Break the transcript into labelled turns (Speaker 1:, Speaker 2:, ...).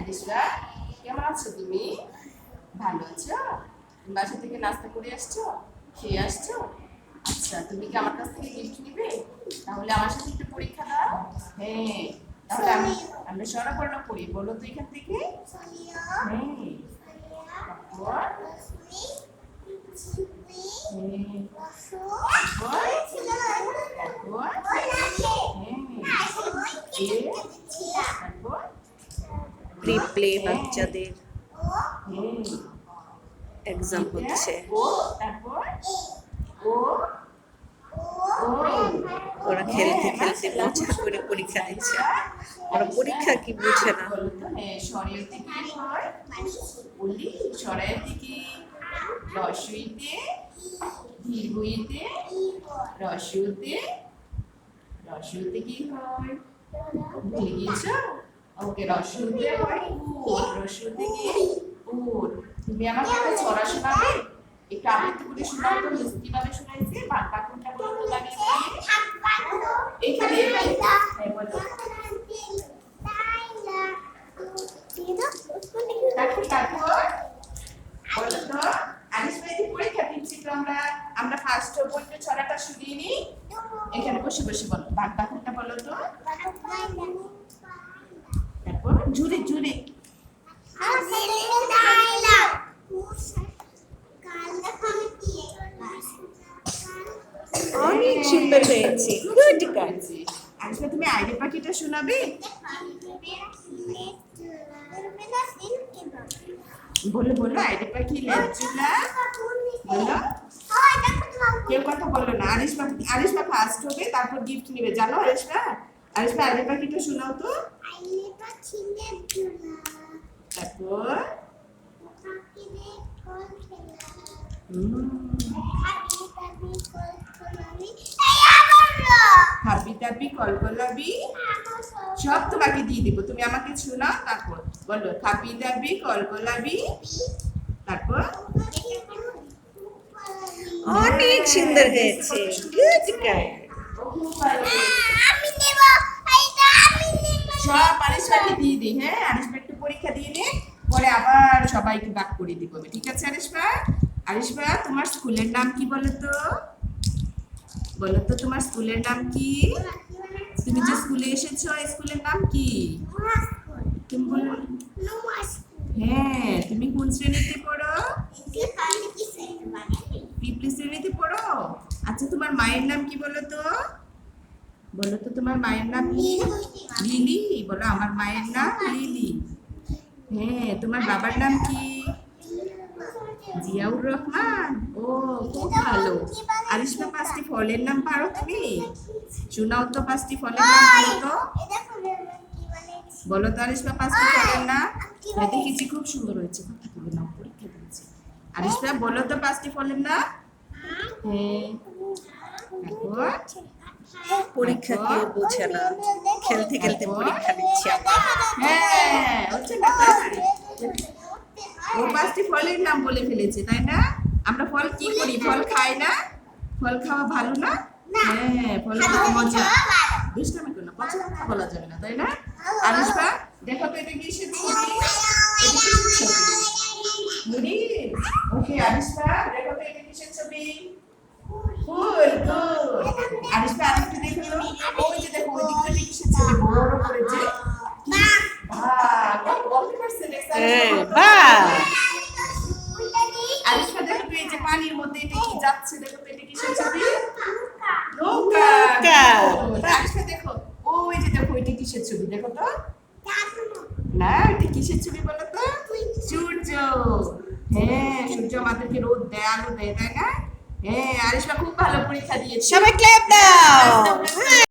Speaker 1: আরিশা কেমন আছো তুমি? ভালো আছো? বাসা থেকে নাস্তা করে আসছো? খেয়ে আসছো? আচ্ছা তুমি কি আমার কাছ থেকে গিফট নিবে? তাহলে আমার সাথে একটু পরীক্ষা দাও। হ্যাঁ তাহলে আমি আমরা স্বরবর্ণ পড়ি বলো তো এখান থেকে। হ্যাঁ তারপর হ্যাঁ তারপর হ্যাঁ তারপর
Speaker 2: প্রি প্লে বাচ্চাদের এক্সাম হচ্ছে। ওরা খেলতে খেলতে মজা করে পরীক্ষা দিচ্ছে। ওরা পরীক্ষা কি বুঝে না।
Speaker 1: রসইতে দীর্ঘইতে রসইতে কি হয় ওকে হয়। উট রসইতে কি উট তুমি আমাকে একটা ছড়া শোনাবে। একটু আবৃত্তি করে শোনাও তো কীভাবে শোনাইছে বাংলা কোনটা বলতে এখানে হ্যাঁ বলো। তারপর তারপর বলো তো আনিস ভাই পরীক্ষা দিচ্ছি তো আমরা আমরা ফার্স্ট বইতে ছড়াটা শুনিয়ে নিই এখানে বসে বসে বলো। বাদ বাকিটা বলো তো। জুড়ে জুড়ে
Speaker 2: অনেক সুন্দর হয়েছে। গুড গার্ল
Speaker 1: আনিস তুমি আইডি পাখিটা শোনাবে? বলো বলো আইডি পাখি লেজুলা বলো। কেউ কথা বলল না। আরিশমা আরিশমা ফার্স্ট হবে তারপর গিফট নেবে। জানো আরিশমা আরিশমা আইডি পাখিটা শোনাও তো। তারপর? হাবি টাবি কলকলাবি সব তোমাকে দিয়ে দিব। তুমি আমাকে শোনাও তারপর বলো। হাবি দাবি কলকলাবি তারপর?
Speaker 2: অনেক সুন্দর হয়েছে। গুড গার্ল
Speaker 1: সব আরিশমাকে দিয়ে দিই হ্যাঁ? আরিশমা একটু পরীক্ষা দিয়ে নে পরে আবার সবাইকে বাক করে দিব। ঠিক আছে আরিশমা আরিশমা তোমার স্কুলের নাম কি বলো তো বলো তো তোমার স্কুলের নাম কি? তুমি যে স্কুলে এসেছ স্কুলের নাম কি? তুমি বলো হ্যাঁ তুমি কোন শ্রেণীতে পড়ো? পিপলি শ্রেণীতে পড়ো? আচ্ছা তোমার মায়ের নাম কি বলো বলো তো তোমার মায়ের নাম কি? লিলি। বলো আমার মায়ের নাম লিলি। হ্যাঁ তোমার বাবার নাম কি? জিয়াউর রহমান। ও, খুব ভালো। আরিশমা পাঁচটি ফলের নাম পারো তুমি শোনাও তো পাঁচটি ফলের নাম বলো তো বলো তো আরিশমা পাঁচটি ফলের নাম। দেখেছি খুব সুন্দর হয়েছে। নাও পরীক্ষা দিয়েছি আরিশমা, বলো তো পাঁচটি ফলের নাম। হ্যাঁ। তারপর?
Speaker 2: পরীক্ষা কেউ বোঝে না। খেলতে খেলতে পরীক্ষা দিচ্ছি
Speaker 1: হ্যাঁ। ও পাঁচটি ফলের নাম বলে ফেলেছে, তাই না? আমরা ফল কি করি? ফল খাই না? ফল খাওয়া ভালো না? হ্যাঁ ফল খাওয়া মজা। না, পচা বলা যাবে না, তাই না? আনুষ্কা, দেখো তো এটা কিসের ছবি মুড়ি? ওকে, আনুষ্কা। যাচ্ছে দেখো পেটে কি ছবি। নৌকা।
Speaker 2: নৌকা।
Speaker 1: দেখো ওই যে দেখো এটা কিসের ছবি দেখো তো? না এটা কিসের ছবি বলো তো? সূর্য। হ্যাঁ সূর্য আমাদেরকে রোদ দেয় আলো দেয় তাই না? হ্যাঁ আরিশমা খুব ভালো পরীক্ষা দিয়েছে।
Speaker 2: সবাই ক্ল্যাপ দাও।